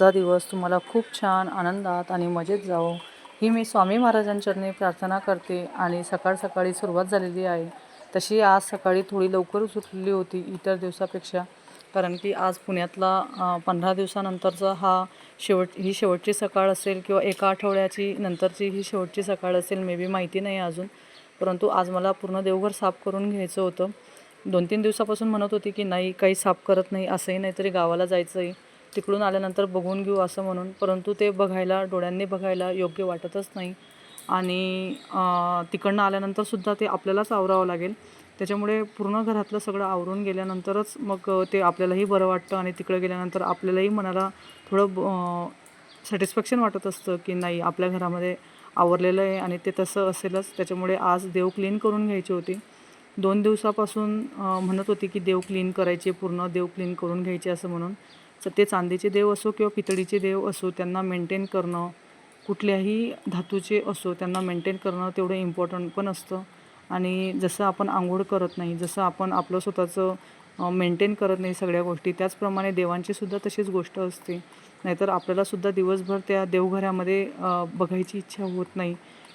आजचा दिवस तुम्हाला खूप छान आनंदात आणि मजेत जावो. ही मी स्वामी महाराजांचरणी प्रार्थना करते आणि सकाळ सकाळी सुरुवात झालेली आहे. तशी आज सकाळी थोडी लवकरच उठलेली होती इतर दिवसापेक्षा कारण की आज पुण्यातला पंधरा दिवसानंतरचा हा शेवट ही शेवटची सकाळ असेल किंवा एका आठवड्याची नंतरची ही शेवटची सकाळ असेल मे बी माहिती नाही अजून. परंतु आज मला पूर्ण देवघर साफ करून घ्यायचं होतं. दोन तीन दिवसापासून म्हणत होती की नाही काही साफ करत नाही असंही नाही तरी गावाला जायचं आहे तिकडून आल्यानंतर बघून घेऊ असं म्हणून. परंतु ते बघायला डोळ्यांनी बघायला योग्य वाटतच नाही. आणि तिकडनं आल्यानंतरसुद्धा ते आपल्यालाच आवरावं लागेल. त्याच्यामुळे पूर्ण घरातलं सगळं आवरून गेल्यानंतरच मग ते आपल्यालाही बरं वाटतं आणि तिकडं गेल्यानंतर आपल्यालाही मनाला थोडं सॅटिस्फॅक्शन वाटत असतं की नाही आपल्या घरामध्ये आवरलेलं आहे आणि ते तसं असेलच. त्याच्यामुळे आज देव क्लीन करून घ्यायची होती. दोन दिवसापासून म्हणत होती की देव क्लीन करायची पूर्ण देव क्लीन करून घ्यायची असं म्हणून. तर ते चांदीचे देव असो किंवा पितळीचे देव असो त्यांना मेंटेन करणं कुठल्याही धातूचे असो त्यांना मेंटेन करणं तेवढं इम्पॉर्टंट पण असतं. आणि जसं आपण आंघोळ करत नाही जसं आपण आपलं स्वतःचं मेंटेन करत नाही सगळ्या गोष्टी त्याचप्रमाणे देवांचीसुद्धा तशीच गोष्ट असते. नाहीतर आपल्यालासुद्धा दिवसभर त्या देवघरामध्ये बघायची इच्छा होत नाही.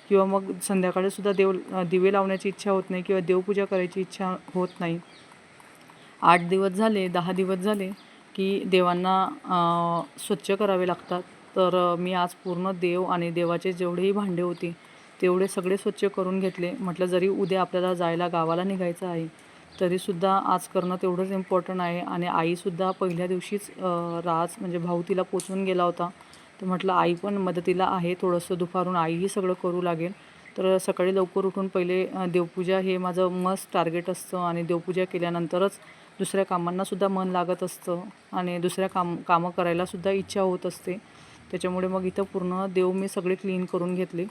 किंवा मग संध्याकाळीसुद्धा देव दिवे लावण्याची इच्छा होत नाही किंवा देवपूजा करायची इच्छा होत नाही. आठ दिवस झाले दहा दिवस झाले की देवांना स्वच्छ करावे लागतात. तर मी आज पूर्ण देव आणि देवाचे जेवढेही भांडे होते तेवढे सगळे स्वच्छ करून घेतले. म्हटलं जरी उद्या आपल्याला जायला गावाला निघायचं आहे तरीसुद्धा आज करणं तेवढंच इम्पॉर्टंट आहे. आणि आईसुद्धा पहिल्या दिवशीच राज म्हणजे भाऊ तिला पोचून गेला होता. तर म्हटलं आई पण मदतीला आहे थोडंसं दुपारून आईही सगळं करू लागेल. तर सकाळी लवकर उठून पहिले देवपूजा हे माझं मस्त टार्गेट असतं. आणि देवपूजा केल्यानंतरच दुसऱ्या कामांनासुद्धा मन लागत असतं आणि दुसऱ्या काम कामं करायलासुद्धा इच्छा होत असते. त्याच्यामुळे मग इथं पूर्ण देव मी सगळे क्लीन करून घेतले.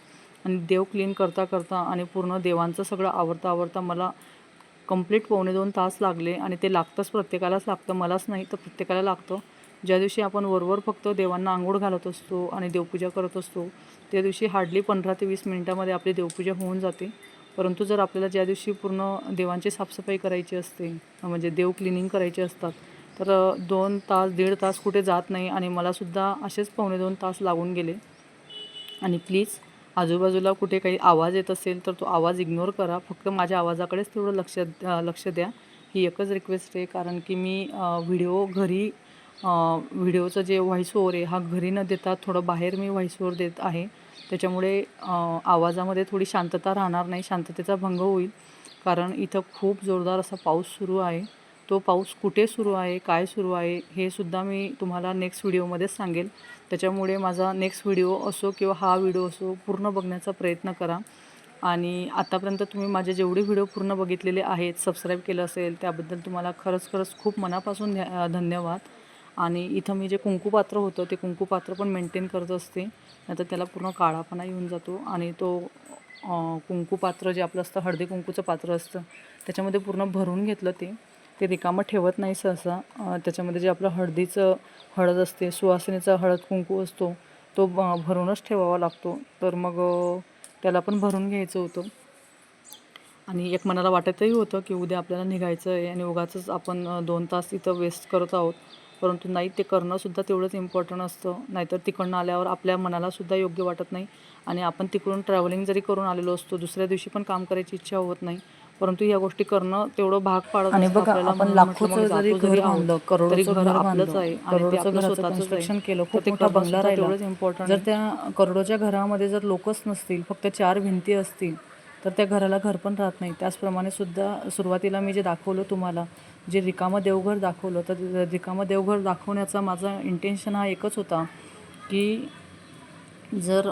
आणि देव क्लीन करता करता आणि पूर्ण देवांचं सगळं आवडता आवडता मला कंप्लीट पावणे दोन तास लागले आणि ते लागतंच प्रत्येकालाच लागतं. मलाच नाही तर प्रत्येकाला लागतं. ज्या दिवशी आपण वरवर फक्त देवांना आंघोळ घालत असतो आणि देवपूजा करत असतो त्या दिवशी हार्डली पंधरा ते वीस मिनटामध्ये आपली देवपूजा होऊन जाते. परंतु जर आपल्याला ज्या दिवशी पूर्ण देवांची साफसफाई करायची असते म्हणजे देव क्लिनिंग करायचे असतात तर दोन तास दीड तास कुठे जात नाही आणि मलासुद्धा असेच पावणे दोन तास लागून गेले. आणि प्लीज आजूबाजूला कुठे काही आवाज येत असेल तर तो आवाज इग्नोर करा. फक्त माझ्या आवाजाकडेच तेवढं लक्ष लक्ष द्या. ही एकच रिक्वेस्ट आहे कारण की मी व्हिडिओ घरी व्हिडिओचं जे व्हॉइस ओवर आहे हा घरी न देता थोडं बाहेर मी व्हॉइस ओवर देत आहे. त्याच्यामुळे आवाजामध्ये थोडी शांतता राहणार नाही शांततेचा भंग होईल. कारण इथं खूप जोरदार असा पाऊस सुरू आहे. तो पाऊस कुठे सुरू आहे काय सुरू आहे हे सुद्धा मी तुम्हाला नेक्स्ट व्हिडिओमध्येच सांगेल. त्याच्यामुळे माझा नेक्स्ट व्हिडिओ असो किंवा हा व्हिडिओ असो पूर्ण बघण्याचा प्रयत्न करा. आणि आतापर्यंत तुम्ही माझे जेवढे व्हिडिओ पूर्ण बघितलेले आहेत सबस्क्राईब केलं असेल त्याबद्दल तुम्हाला खरंच खरंच खूप मनापासून ध्या- धन्यवाद. आणि इथं मी जे कुंकूपात्र होतं ते कुंकूपात्र पण मेंटेन करत असते. नाहीतर त्याला पूर्ण काळापणा येऊन जातो आणि तो कुंकूपात्र जे आपलं असतं हळदी कुंकूचं पात्र असतं त्याच्यामध्ये पूर्ण भरून घेतलं ते. ते रिकामं ठेवत नाही सहसा. त्याच्यामध्ये जे आपलं हळदीचं हळद असते सुवासिनीचा हळद कुंकू असतो तो भरूनच ठेवावा लागतो. तर मग त्याला पण भरून घ्यायचं होतं. आणि एक मनाला वाटतही होतं की उद्या आपल्याला निघायचं आहे आणि उगाचंच आपण दोन तास तिथं वेस्ट करत आहोत. परंतु नाही ते करणंसुद्धा तेवढंच इम्पॉर्टंट असतं नाहीतर तिकडनं आल्यावर आपल्या मनालासुद्धा योग्य वाटत नाही आणि आपण तिकडून ट्रॅव्हलिंग जरी करून आलेलो असतो दुसऱ्या दिवशी पण काम करायची इच्छा होत नाही परंतु या गोष्टी करणं तेवढं भाग पाडत आणि बघा. आपण लाखोचं मग जरी घर करोडोचं घर आपलंच आहे करोडोचं घराचं. केलं, खूप मोठा बंगला राहिला. इम्पॉर्टंट जर त्या करोडोच्या घरामध्ये जर लोकच नसतील फक्त चार भिंती असतील तर त्या घराला घर पण राहत नाही त्याचप्रमाणे सुद्धा सुरुवातीला मी जे दाखवलं तुम्हाला जे रिकामं देवघर दाखवलं तर रिकामं देवघर दाखवण्याचा माझा इंटेन्शन हा एकच होता की जर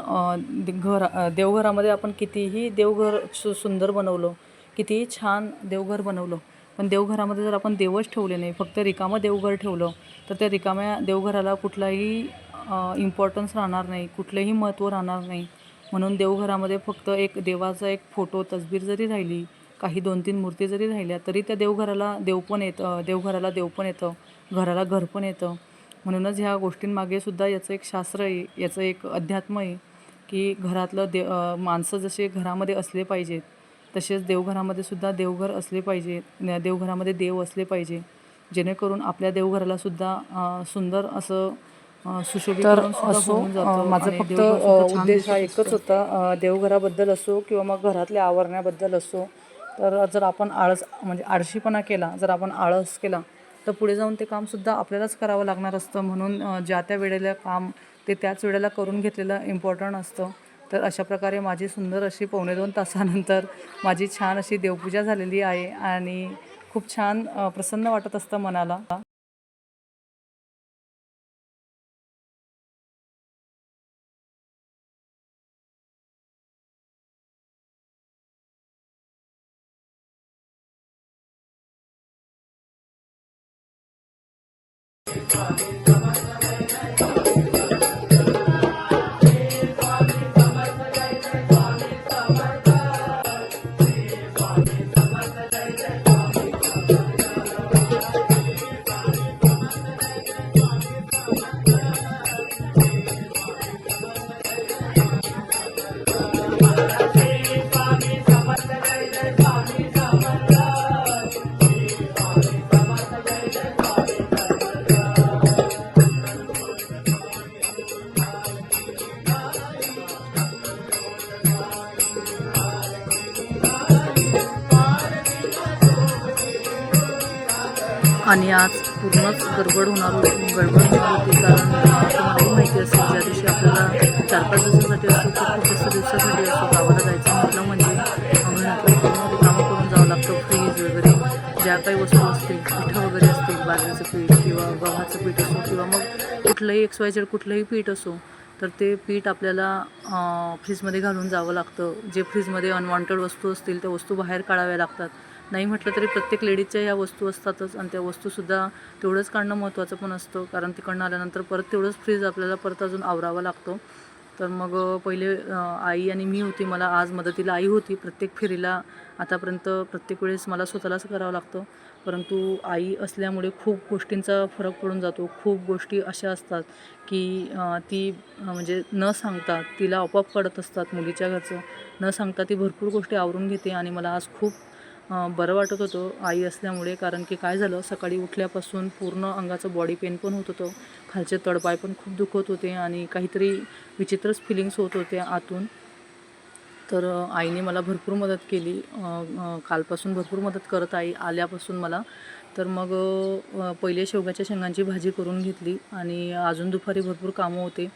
दे- घर देवघरामध्ये आपण कितीही देवघर सु सुंदर बनवलं कितीही छान देवघर बनवलं पण देवघरामध्ये जर आपण देवच ठेवले नाही फक्त रिकामं देवघर ठेवलं तर त्या रिकाम्या देवघराला कुठलाही इम्पॉर्टन्स राहणार नाही कुठलंही महत्त्व राहणार नाही. म्हणून देवघरामध्ये फक्त एक देवाचा एक फोटो तसबीर जरी राहिली काही दोन तीन मूर्ती जरी राहिल्या तरी त्या देवघराला देव पण येतं देवघराला देव पण येतं घराला घर पण येतं. म्हणूनच ह्या गोष्टींमागे सुद्धा याचं एक शास्त्र आहे याचं एक अध्यात्म आहे की घरातलं दे माणसं जसे घरामध्ये असले पाहिजेत तसेच देवघरामध्ये सुद्धा देवघर असले पाहिजे देवघरामध्ये देव असले पाहिजे जेणेकरून आपल्या देवघरालासुद्धा अ, सुंदर असं सुद्धा असो माझा फक्त सुद्धा उद्देश हा एकच होता देवघराबद्दल असो किंवा मग घरातल्या आवरण्याबद्दल असो तर जर आपण आळस म्हणजे आळशीपणा केला जर आपण आळस केला तर पुढे जाऊन ते कामसुद्धा आपल्यालाच करावं लागणार असतं. म्हणून ज्या त्या वेळेला काम ते त्याच वेळेला करून घेतलेलं इम्पॉर्टंट असतं. तर अशा प्रकारे माझी सुंदर अशी पावणे दोन तासानंतर माझी छान अशी देवपूजा झालेली आहे आणि खूप छान प्रसन्न वाटत असतं मनाला. आणि आज पूर्णच गडबड होणार होती गडबड होणार होती कारण तुम्हालाही माहिती असेल ज्या दिवशी आपल्याला चार पाच दिवसासाठी असतो तर खूप जास्त दिवसासाठी असतो गावाला जायचं म्हटलं म्हणजे अंगणातलं पूर्ण कामं करून जावं लागतं फ्रीज वगैरे ज्या काही वस्तू असतील पिठं वगैरे असतील बाजरीचं पीठ किंवा गव्हाचं पीठ असो किंवा मग कुठलंही एक्स वाय झेड कुठलंही पीठ असो तर ते पीठ आपल्याला फ्रीजमध्ये घालून जावं लागतं. जे फ्रीजमध्ये अनवॉन्टेड वस्तू असतील त्या वस्तू बाहेर काढाव्या लागतात. नाही म्हटलं तरी प्रत्येक लेडीजच्या या वस्तू असतातच आणि त्या वस्तूसुद्धा तेवढंच काढणं महत्त्वाचं पण असतं कारण तिकडनं आल्यानंतर परत तेवढंच फ्रीज आपल्याला परत अजून आवरावा लागतो. तर मग पहिले आई आणि मी होती मला आज मदतीला आई होती प्रत्येक फेरीला आतापर्यंत प्रत्येक वेळेस मला स्वतःलाच करावं लागतं. परंतु आई असल्यामुळे खूप गोष्टींचा फरक पडून जातो. खूप गोष्टी अशा असतात की ती म्हणजे न सांगता तिला आपोआप कळत असतात मुलीच्या घरचं. न सांगता ती भरपूर गोष्टी आवरून घेते आणि मला आज खूप बरं वाटत होतं आई असल्यामुळे कारण की काय झालं सकाळी उठल्यापासून पूर्ण अंगाचं बॉडी पेन पण होत होतं. खालचे तडपाय पण खूप दुखत होते आणि काहीतरी विचित्रच फिलिंग्स होत होते आतून. तर आईने मला भरपूर मदत केली. कालपासून भरपूर मदत करत आई आल्यापासून मला. तर मग पहिले शेवग्याच्या शेंगांची भाजी करून घेतली आणि अजून दुपारी भरपूर कामं होते.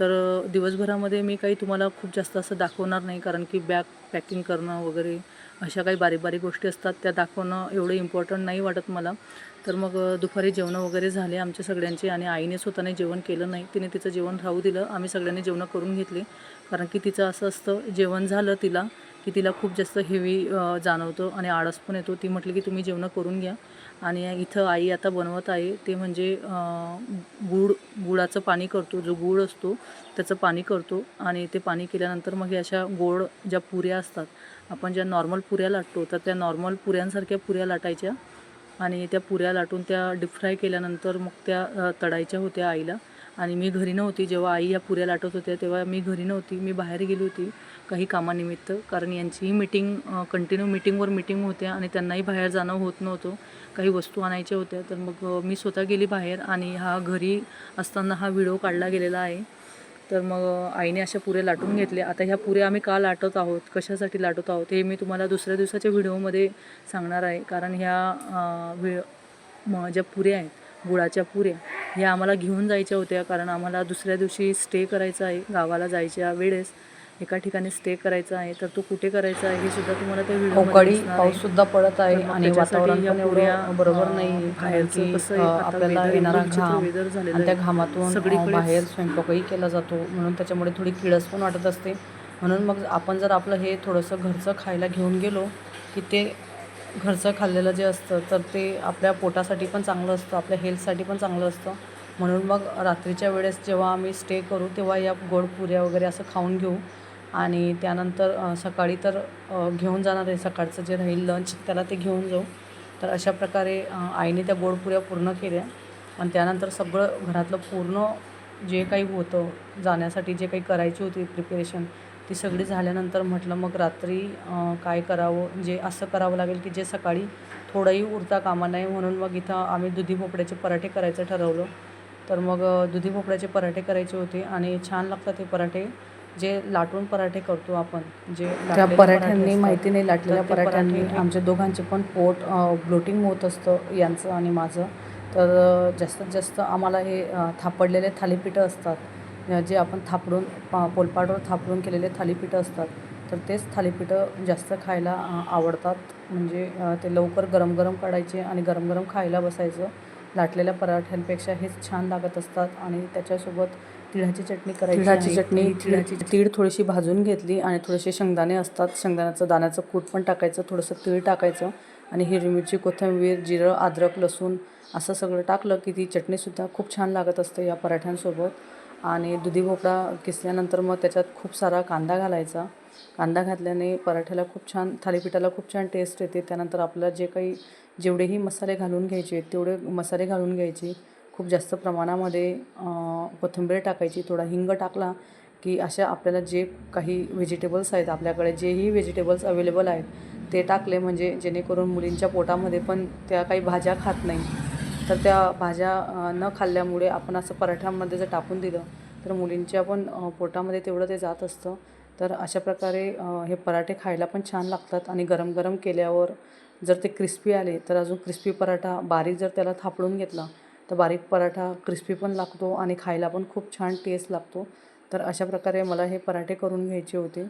तर दिवसभरामध्ये मी काही तुम्हाला खूप जास्त असं दाखवणार नाही कारण की बॅग पॅकिंग करणं वगैरे अशा काही बारीक बारीक गोष्टी असतात त्या दाखवणं एवढं इम्पॉर्टंट नाही वाटत मला. तर मग दुपारी जेवणं वगैरे झाले आमच्या सगळ्यांचे आणि आईने स्वतःने जेवण केलं नाही. तिने तिचं जेवण राहू दिलं. आम्ही सगळ्यांनी जेवणं करून घेतली. कारण की तिचं असं असतं जेवण झालं तिला की तिला खूप जास्त हेवी जाणवतं आणि आळस पण येतो. ती म्हटली की तुम्ही जेवणं करून घ्या. आणि इथं आई आता बनवत आहे. ते म्हणजे गूळ गुळाचं पाणी करतो. जो गूळ असतो त्याचं पाणी करतो. आणि ते पाणी केल्यानंतर मग हे अशा गोड ज्या पुऱ्या असतात आपण ज्या नॉर्मल पुऱ्या लाटतो तर त्या नॉर्मल पुऱ्यांसारख्या पुऱ्या लाटायच्या आणि त्या पुऱ्या लाटून त्या डीप फ्राय केल्यानंतर मग त्या तडायच्या तळायच्या होत्या आईला. आणि मी घरी नव्हती. जेव्हा आई या पुऱ्या लाटत होत्या तेव्हा मी घरी नव्हती. मी बाहेर गेली होती काही कामानिमित्त. कारण यांचीही मीटिंग कंटिन्यू मीटिंगवर मीटिंग होत्या आणि त्यांनाही बाहेर जाणं होत नव्हतं. काही वस्तू आणायच्या होत्या. तर मग मी स्वतः गेली बाहेर आणि हा घरी असताना हा व्हिडिओ काढला गेलेला आहे. तर मग आईने अशा पुऱ्या लाटून घेतल्या. आता ह्या पुऱ्या आम्ही का लाटत आहोत? कशासाठी लाटत आहोत? हे मी तुम्हाला दुसऱ्या दिवसाच्या व्हिडिओमध्ये सांगणार आहे. कारण ह्या व्हि म ज्या पुऱ्या आहेत गुळाच्या पुऱ्या ह्या आम्हाला घेऊन जायच्या होत्या. कारण आम्हाला दुसऱ्या दिवशी स्टे करायचा आहे. गावाला जायच्या वेळेस. एका ठिकाणी स्टे करायचा आहे तर तो कुठे करायचा आहे हे सुद्धा तुम्हाला त्या व्हिडिओ अवकाळी पाऊस सुद्धा पडत आहे आणि वातावरण पण एवढं बरोबर नाही बाहेरचं कसं आपल्याला येणारा घाम आणि त्या. घामातून अं, सगळीकडेच- बाहेर स्वयंपाकही केला जातो. म्हणून त्याच्यामुळे थोडी किळस पण वाटत असते. म्हणून मग आपण जर आपलं हे थोडंसं घरचं खायला घेऊन गेलो की ते घरचं खाल्लेलं जे असतं तर ते आपल्या पोटासाठी पण चांगलं असतं आपल्या हेल्थसाठी पण चांगलं असतं. म्हणून मग रात्रीच्या वेळेस जेव्हा आम्ही स्टे करू तेव्हा या गोड पुऱ्या वगैरे असं खाऊन घेऊ. आणि त्यानंतर सकाळी तर घेऊन जाणार आहे. सकाळचं जे राहील लंच त्याला ते घेऊन जाऊ. तर अशा प्रकारे आईने त्या गोडपुऱ्या पूर्ण केल्या. आणि त्यानंतर सगळं घरातलं पूर्ण जे काही होतं जाण्यासाठी जे काही करायची होती प्रिपरेशन ती सगळी झाल्यानंतर म्हटलं मग रात्री काय करावं? जे असं करावं लागेल की जे सकाळी थोडंही उरता कामा नाही म्हणून मग इथं आम्ही दुधी भोपळ्याचे पराठे करायचं ठरवलं. तर मग दुधी भोपळ्याचे पराठे करायचे होते आणि छान लागतात ते पराठे. जे लाटून पराठे करतो आपण जे त्या पराठ्यांनी. माहिती नाही लाटलेल्या पराठ्यांनी पराठे- आमच्या दोघांचे पण पोट ब्लोटिंग होत असतं यांचं आणि माझं. तर जास्तीत जास्त आम्हाला हे थापडलेले थालीपीठं असतात. जे आपण थापडून पा पोलपाटवर थापडून केलेले थालीपीठं असतात. तर तेच थालीपीठं जास्त खायला आवडतात. म्हणजे ते लवकर गरम गरम काढायचे आणि गरम गरम खायला बसायचं. लाटलेल्या पराठ्यांपेक्षा हेच छान लागत असतात आणि त्याच्यासोबत तिळाची चटणी करायची तिळाची. चटणी, तिळाची तीळ थोडीशी भाजून घेतली आणि थोडेसे शेंगदाणे असतात. शेंगदाण्याचं दाण्याचं कूट पण टाकायचं थोडंसं तीळ टाकायचं आणि हिरवी मिरची कोथिंबीर जिरं अद्रक लसूण असं सगळं टाकलं की ती चटणीसुद्धा खूप छान लागत असते या पराठ्यांसोबत. आणि दुधी भोपळा किसल्यानंतर मग त्याच्यात खूप सारा कांदा घालायचा. कांदा घातल्याने पराठ्याला खूप छान थालीपीठाला खूप छान टेस्ट येते. त्यानंतर आपल्याला जे काही जेवढेही मसाले घालून घ्यायचे तेवढे मसाले घालून घ्यायचे. खूप जास्त प्रमाणामध्ये कोथिंबीर टाकायची थोडा हिंग टाकला की अशा आपल्याला जे काही व्हेजिटेबल्स आहेत आपल्याकडे जेही व्हेजिटेबल्स अवेलेबल आहेत ते टाकले म्हणजे जेणेकरून मुलींच्या पोटामध्ये पण त्या काही भाज्या खात नाही. तर त्या भाज्या न खाल्ल्यामुळे आपण असं पराठ्यामध्ये जर टाकून दिलं तर मुलींच्या पण पोटामध्ये तेवढं ते जात असतं. तर अशा प्रकारे हे पराठे खायला पण छान लागतात आणि गरम गरम केल्यावर जर ते क्रिस्पी आले तर अजून क्रिस्पी पराठा बारीक जर त्याला थापडून घेतला तर बारीक पराठा क्रिस्पी पण लागतो आणि खायला पण खूप छान टेस्ट लागतो. तर अशा प्रकारे मला हे पराठे करून घ्यायचे होते.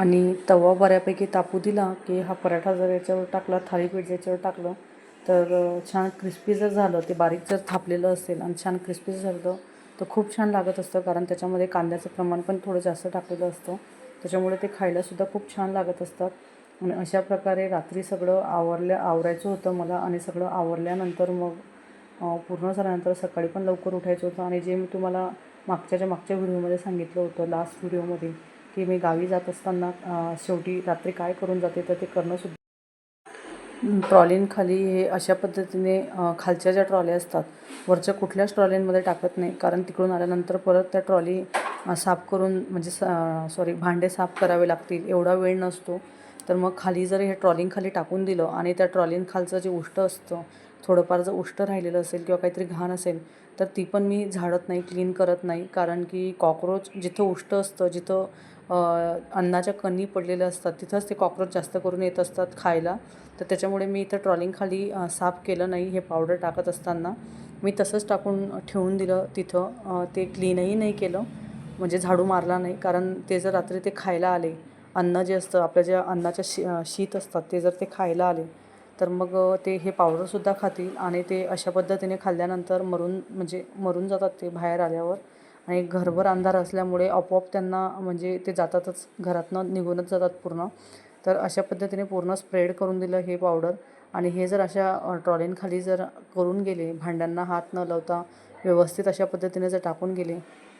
आणि तवा बऱ्यापैकी तापू दिला की हा पराठा जर याच्यावर टाकला थाळीपीठ याच्यावर टाकलं तर छान क्रिस्पी जर झालं ते बारीक जर थापलेलं असेल आणि छान क्रिस्पी जर झालं तर खूप छान लागत असतं कारण त्याच्यामध्ये कांद्याचं प्रमाण पण थोडं जास्त टाकलेलं असतं. त्याच्यामुळे ते खायलासुद्धा खूप छान लागत असतात. आणि अशा प्रकारे रात्री सगळं आवरल्या आवरायचं होतं मला आणि सगळं आवरल्यानंतर मग पूर्ण झाल्यानंतर सकाळी पण लवकर उठायचं होतं. आणि जे मी तुम्हाला मागच्याच्या मागच्या व्हिडिओमध्ये सांगितलं होतं लास्ट व्हिडिओमध्ये की मी गावी जात असताना शेवटी रात्री काय करून जाते तर ते करणंसुद्धा ट्रॉलींखाली हे अशा पद्धतीने खालच्या ज्या ट्रॉल्या असतात वरच्या कुठल्याच ट्रॉलींमध्ये टाकत नाही. कारण तिकडून आल्यानंतर परत त्या ट्रॉली साफ करून म्हणजे सॉरी भांडे साफ करावे लागतील एवढा वेळ नसतो. तर मग खाली जर हे ट्रॉलिंगखाली टाकून दिलं आणि त्या ट्रॉलिंगखालचं जे उष्ट असतं थोडंफार जर उष्ट राहिलेलं असेल किंवा काहीतरी घाण असेल तर ती पण मी झाडत नाही क्लीन करत नाही. कारण की कॉक्रोच जिथं उष्ट असतं जिथं अन्नाच्या कणी पडलेल्या असतात. तिथंच ते कॉक्रोच जास्त करून येत असतात खायला. तर त्याच्यामुळे मी इथं ट्रॉलिंगखाली साफ केलं नाही हे पावडर टाकत असताना. मी तसंच टाकून ठेवून दिलं तिथं. ते क्लीनही नाही केलं. म्हणजे झाडू मारला नाही. कारण ते जर रात्री ते खायला आले अन्न जे असतं आपल्या ज्या अन्नाच्या शी शीत असतात ते जर ते खायला आले तर मग ते हे पावडरसुद्धा खातील. आणि ते अशा पद्धतीने खाल्ल्यानंतर मरून म्हणजे मरून जातात ते बाहेर आल्यावर. आणि घरभर अंधार असल्यामुळे आपोआप त्यांना म्हणजे ते जातातच घरातनं निघूनच जातात पूर्ण. तर अशा पद्धतीने पूर्ण स्प्रेड करून दिलं हे पावडर. आणि हे जर अशा ट्रॉलींखाली जर करून गेले भांड्यांना हात न लावता व्यवस्थित अशा पद्धतीने जर टाकून गेले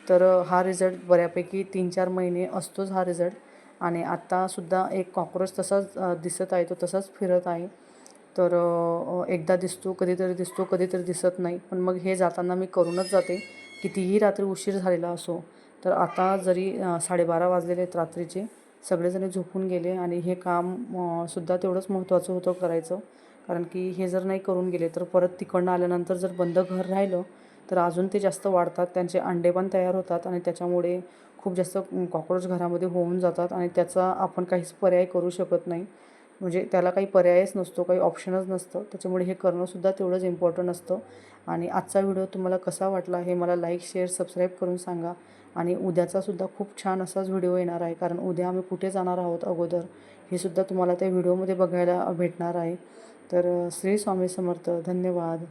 तर हा रिझल्ट बऱ्यापैकी तीन चार महिने असतोच हा रिझल्ट. आणि आत्तासुद्धा एक कॉक्रोच तसाच दिसत आहे तो तसाच फिरत आहे. तर एकदा दिसतो कधीतरी दिसतो कधीतरी दिसत नाही. पण मग हे जाताना मी करूनच जाते. कितीही रात्री उशीर झालेला असो तर आता जरी साडेबारा वाजलेले आहेत रात्रीचे सगळेजण झोपून गेले आणि हे काम सुद्धा तेवढंच महत्त्वाचं होतं करायचं. कारण की हे जर नाही करून गेले तर परत तिकडनं आल्यानंतर जर बंद घर राहिलं तर अजून ते जास्त वाढतात त्यांचे अंडे पण तयार होतात आणि त्याच्यामुळे खूप जास्त कॉक्रोच घरामध्ये होऊन जातात आणि त्याचा आपण काहीच पर्याय करू शकत नाही. म्हणजे त्याला काही पर्यायच नसतो काही ऑप्शनच नसतं. त्याच्यामुळे हे करणंसुद्धा तेवढंच इम्पॉर्टंट असतं. आणि आजचा व्हिडिओ तुम्हाला कसा वाटला हे मला लाईक शेअर सबस्क्राईब करून सांगा. आणि उद्याचासुद्धा खूप छान असाच व्हिडिओ येणार आहे. कारण उद्या आम्ही कुठे जाणार आहोत अगोदर हे सुद्धा तुम्हाला त्या व्हिडिओमध्ये बघायला भेटणार आहे. तर श्री स्वामी समर्थ. धन्यवाद.